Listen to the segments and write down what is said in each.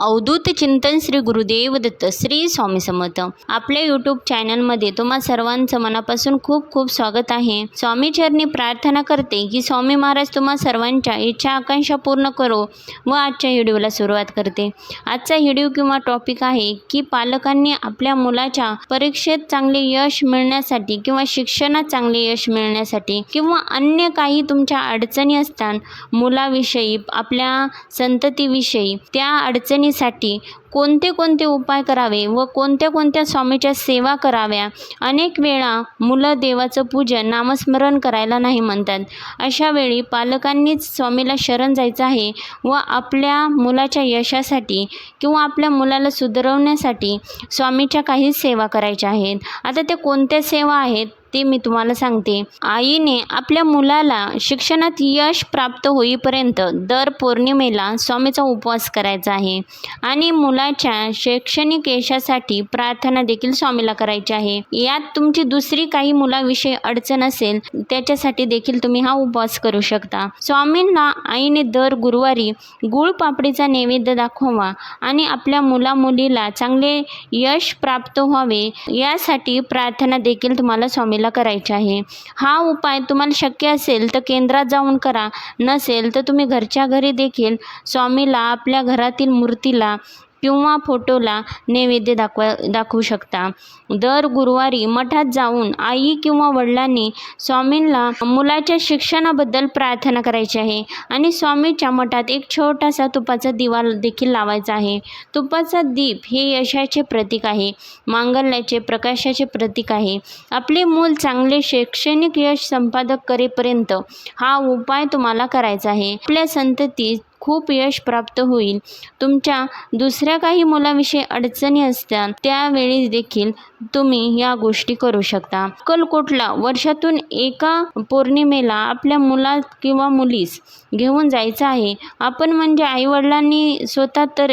अवधूत चिंतन श्री गुरुदेव दत्त श्री स्वामी समर्थ. आपल्या यूट्यूब चॅनलमध्ये तुम्हा सर्वांचं मनापासून खूप खूप स्वागत आहे. स्वामी चरणी प्रार्थना करते की स्वामी महाराज तुम्हा सर्वांच्या इच्छा आकांक्षा पूर्ण करो व आजच्या व्हिडिओला सुरुवात करते. आजचा व्हिडिओ किंवा टॉपिक आहे की पालकांनी आपल्या मुलाच्या परीक्षेत चांगले यश मिळण्यासाठी किंवा शिक्षणात चांगले यश मिळण्यासाठी किंवा अन्य काही तुमच्या अडचणी असतात मुलाविषयी आपल्या संततीविषयी त्या अडचणी अडचणीसाठी कोणते कोणते उपाय करावे व कोणत्या कोणत्या स्वामीच्या सेवा कराव्या? अनेक वेळा मुलं देवाचं पूजन नामस्मरण करायला नाही म्हणतात. अशा वेळी पालकांनीच स्वामीला शरण जायचं आहे व आपल्या मुलाच्या यशासाठी किंवा आपल्या मुलाला सुधरवण्यासाठी स्वामीच्या काही सेवा करायच्या आहेत. आता ते कोणत्या सेवा आहेत? ते मी तुम्हाला सांगते. आईने आपल्या मुलाला शिक्षणात यश प्राप्त होईपर्यंत दर पौर्णिमेला स्वामीचा उपवास करायचा आहे आणि मुलाच्या शैक्षणिक यशासाठी प्रार्थना देखील स्वामीला करायची आहे. यात तुमची दुसरी काही मुलाविषयी अडचण असेल त्याच्यासाठी देखील तुम्ही हा उपवास करू शकता. स्वामींना आईने दर गुरुवारी गुळ पापडीचा नैवेद्य दाखवावा आणि आपल्या मुला मुलीला चांगले यश प्राप्त व्हावे यासाठी प्रार्थना देखील तुम्हाला स्वामी महिला करायची आहे. हा उपाय तुम्हाला शक्य असेल तर केंद्रात जाऊन करा. नसेल तर तुम्ही घरच्या घरी देखील स्वामीला आपल्या घरातील मूर्तीला किंवा फोटोला नैवेद्य दाखवा दाखवू शकता. दर गुरुवारी मठात जाऊन आई किंवा वडिलांनी स्वामींना मुलाच्या शिक्षणाबद्दल प्रार्थना करायची आहे आणि स्वामीच्या मठात एक छोटासा तुपाचा दिवा देखील लावायचा आहे. तुपाचा दीप हे यशाचे प्रतीक आहे मांगल्याचे प्रकाशाचे प्रतीक आहे. आपले मूल चांगले शैक्षणिक यश संपादक करेपर्यंत हा उपाय तुम्हाला करायचा आहे. आपल्या संततीत खूप यश प्राप्त होईल. तुमच्या दुसऱ्या काही मुलाविषयी अडचणी असतात त्यावेळी देखील तुम्ही या गोष्टी करू शकता. अक्कलकोटला वर्षातून एका पौर्णिमेला आपल्या मुला किंवा मुलीस घेऊन जायचं आहे. आपण म्हणजे आईवडिलांनी स्वतः तर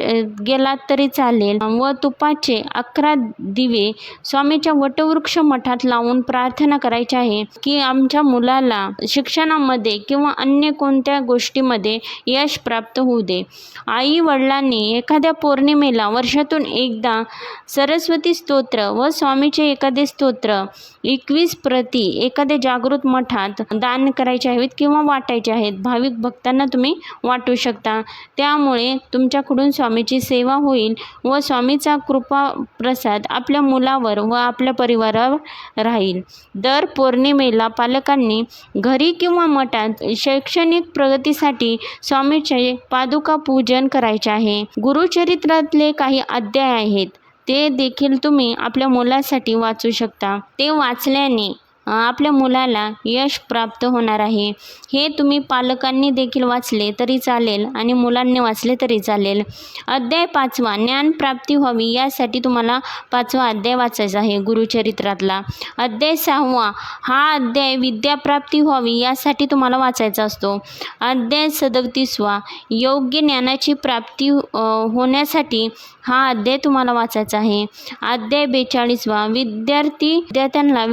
गेलात तरी चालेल. व तुपाचे अकरा दिवे स्वामीच्या वटवृक्ष मठात लावून प्रार्थना करायची आहे की आमच्या मुलाला शिक्षणामध्ये किंवा अन्य कोणत्या गोष्टीमध्ये यश प्राप्त होऊ दे. आई वडिलांनी एखाद्या पौर्णिमेला वर्षातून एकदा सरस्वती स्तोत्र व स्वामीचे एखादे स्तोत्र एकवीस प्रती एखाद्या जागृत मठात दान करायचे आहेत किंवा वाटायचे आहेत भाविक भक्तांना तुम्ही वाटू शकता. त्यामुळे तुमच्याकडून स्वामीची सेवा होईल व स्वामीचा कृपा प्रसाद आपल्या मुलावर व आपल्या परिवारावर राहील. दर पौर्णिमेला पालकांनी घरी किंवा मठात शैक्षणिक प्रगतीसाठी स्वामीचे पादुका पूजन करायचे आहे. गुरुचरित्रातले काही अध्याय आहेत. ते देखील तुम्ही आपल्या मुलासाठी वाचू शकता. ते वाचल्याने आपल्या मुलाला यश प्राप्त होणार आहे. हे तुम्ही पालकांनी देखील वाचले तरी चालेल आणि मुलांनी वाचले तरी चालेल. अध्याय पाचवा ज्ञानप्राप्ती व्हावी यासाठी तुम्हाला पाचवा अध्याय वाचायचा आहे गुरुचरित्रातला. अध्याय सहावा हा अध्याय विद्याप्राप्ती व्हावी यासाठी तुम्हाला वाचायचा असतो. अध्याय सदतीसवा योग्य ज्ञानाची प्राप्ती होण्यासाठी हा अध्याय तुम्हाला वाचायचा आहे. अध्याय बेचाळीसवा विद्यार्थी विद्यार्थ्यांना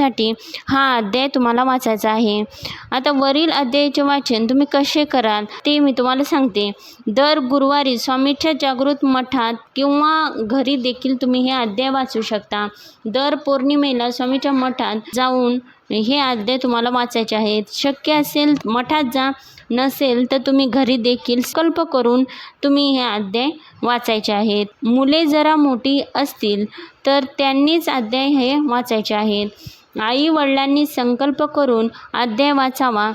विद्याप्राप्तीसाठी हा अध्याय तुम्हाला वाचायचा आहे. आता वरील अध्यायाचे वाचन तुम्ही कसे कराल ते मी तुम्हाला सांगते. दर गुरुवारी स्वामीच्या जागृत मठात किंवा घरी देखील तुम्ही हे अध्याय वाचू शकता. दर पौर्णिमेला स्वामीच्या मठात जाऊन हे अध्याय तुम्हाला वाचायचे आहेत. शक्य असेल मठात जा नसेल तर तुम्ही घरी देखील संकल्प करून तुम्ही हे अध्याय वाचायचे आहेत. मुले जरा मोठी असतील तर त्यांनीच अध्याय हे वाचायचे आहेत. आई वडिलांनी संकल्प करून अध्याय वाचावा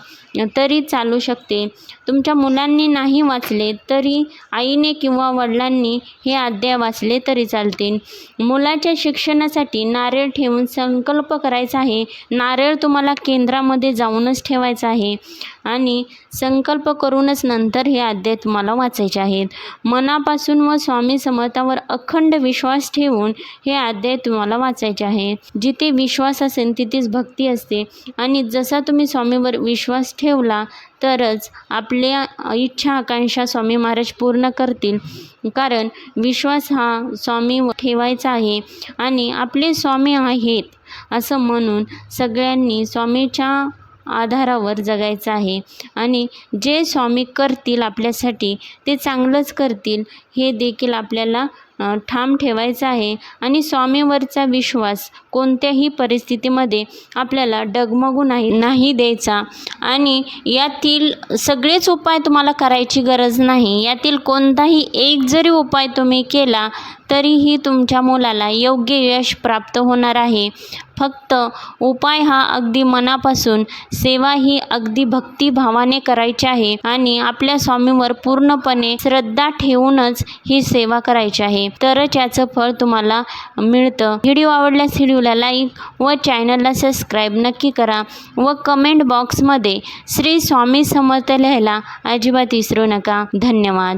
तरी चालू शकते. तुमच्या मुलांनी नाही वाचले तरी आईने किंवा वडिलांनी हे अध्याय वाचले तरी चालतील मुलाच्या शिक्षणासाठी नारळ ठेवून संकल्प करायचा आहे. नारळ तुम्हाला केंद्रामध्ये जाऊनच ठेवायचा आहे. आणि संकल्प करूनच नंतर हे अध्याय तुम्हाला वाचायचे आहेत. मनापासून व स्वामी समर्थावर अखंड विश्वास ठेवून हे अध्याय तुम्हाला वाचायचे आहे. जिथे विश्वास असेल तिथेच भक्ती असते. आणि जसा तुम्ही स्वामीवर विश्वास ठेवला तरच आपल्या इच्छा आकांक्षा स्वामी महाराज पूर्ण करतील. कारण विश्वास हा स्वामी ठेवायचा आहे आणि आपले स्वामी आहेत असं म्हणून सगळ्यांनी स्वामीच्या आधारावर जगायचं आहे. आणि जे स्वामी करतील आपल्यासाठी ते चांगलंच करतील हे देखील आपल्याला ठाम ठेवायचा आहे. आणि स्वामीवरचा विश्वास कोणत्याही परिस्थितीमध्ये आपल्याला डगमगू नाही नाही द्यायचा. आणि यातील सगळेच उपाय तुम्हाला करायची गरज नाही. यातील कोणताही एक जरी उपाय तुम्ही केला तरीही तुमच्या मुलाला योग्य यश प्राप्त होणार आहे. फक्त उपाय हा अगदी मनापासून सेवा ही अगदी भक्तिभावाने करायची आहे. आणि आपल्या स्वामीवर पूर्णपणे श्रद्धा ठेवूनच ही सेवा करायची आहे. आहे तरच याचं फळ तुम्हाला मिळतं. व्हिडिओ आवडल्यास व्हिडिओला लाईक व चॅनलला सबस्क्राईब नक्की करा व कमेंट बॉक्समध्ये श्री स्वामी समर्थ लिहायला अजिबात विसरू नका. धन्यवाद.